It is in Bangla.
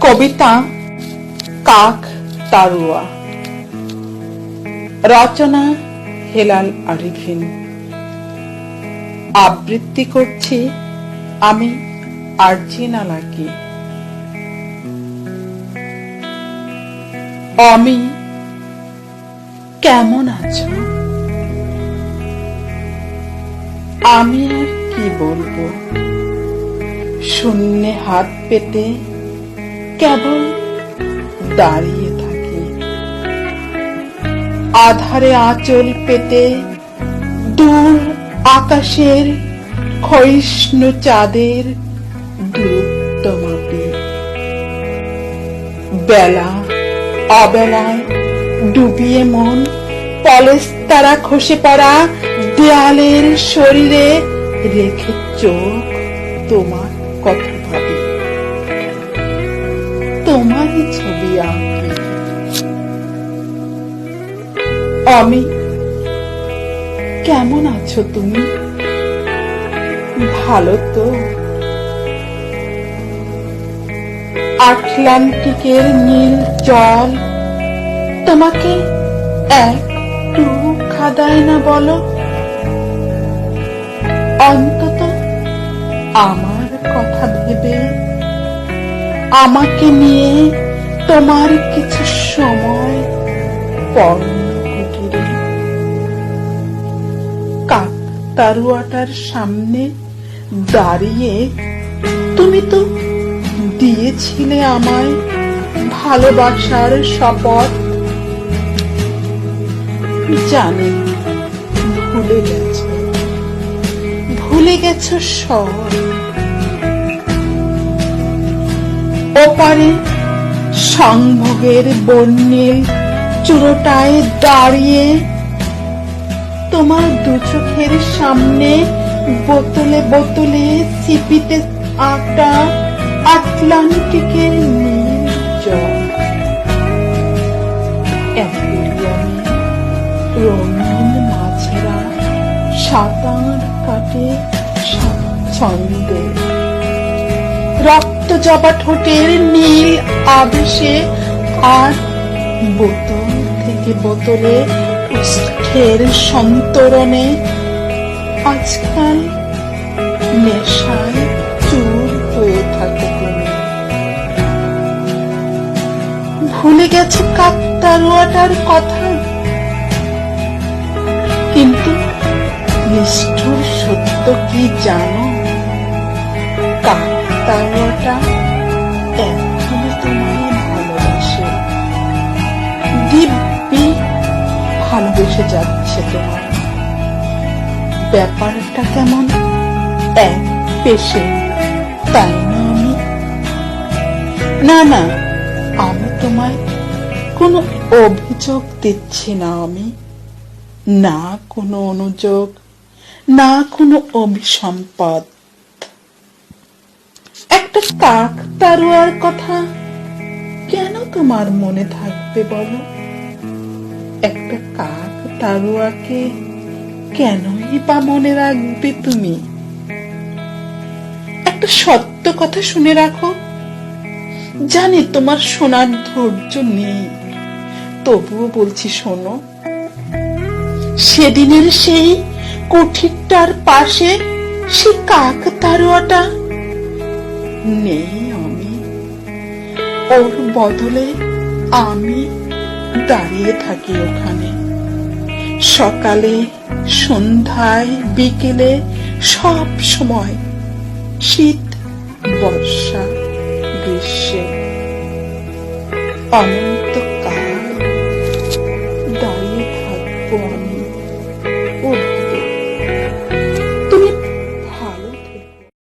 কবিতা, কাক, তারুয়া। রচনা হেলাল আরিফিন। আবৃত্তি করছি আমি আরজিনা লাকি অমি কেমন আছো? আমি আর কি বলব? শূন্যে হাত পেতে কেবল দাঁড়িয়ে থাকি। আধারে আঁচল পেতে দূর আকাশের ক্ষয়িষ্ণু চাঁদের দূরত্ব মাপি বেলা অবেলায় ডুবিয়ে মন পলেস্তারা খসে পড়া দেয়ালের শরীরে রেখে চোখ তোমার কথা ভাবি। তোমারই ছবি আঁকি। আমি, কেমন আছো তুমি? ভালো তো। আটলান্টিকের নীল জল, তোমাকে একটু খাদায় না বলো? অন্তত আমার কথা ভেবে আমাকে নিয়ে তোমার কিছু সময় পর্ণ কুটিরে কাক তারুয়াটার সামনে দাঁড়িয়ে তুমি তো দিয়েছিলে আমায় ভালোবাসার শপথ। জানি ভুলে গেছো। ভুলে গেছো সব। ওপারে সংভোগের বন্যের চুরোটায় দাঁড়িয়ে তোমার দু চোখের সামনে বোতলে বোতলে সিপিতে আটা আটলান্টিকের নীল জল রঙিন মাছেরা সাঁতার কাটে ছন্দে রক্ত জবা ঠোঁটের নীল আবেশে আর বোতল থেকে বোতলে ওষ্ঠের সন্তরণে আজকাল নেশায় চুর হয়ে থাকে তুমি ভুলে গেছো কাকতারুয়াটার কথা। কিন্তু নিষ্ঠুর সত্য কি জানো? কাকতারুয়াটা এখনও তোমায় ভালোবাসে। দিব্যি ভালোবেসে যাচ্ছে তোমার ব্যাপারটা কেমন? এক পেশে, তাই না আমি? না না, আমি তোমায় কোনো অভিযোগ দিচ্ছি না আমি। না কোনো অনুযোগ, না কোনো অভিসম্পদ। একটা কাক তারুয়ার কথা কেন তোমার মনে থাকবে বলো? একটা কাক তারুয়াকে কেনই বা মনে রাখবে তুমি? একটা সত্য কথা শুনে রাখো। জানি তোমার শোনার ধৈর্য নেই। তবুও বলছি শোনো, সেদিনের সেই কুঠিরটার পাশে সে কাক তারুয়াটা নেই আমি। ওর বদলে আমি দাঁড়িয়ে থাকি ওখানে। সকালে, সন্ধ্যায়, বিকেলে সব সময় শীত, বর্ষা, গ্রীষ্মে। অনন্ত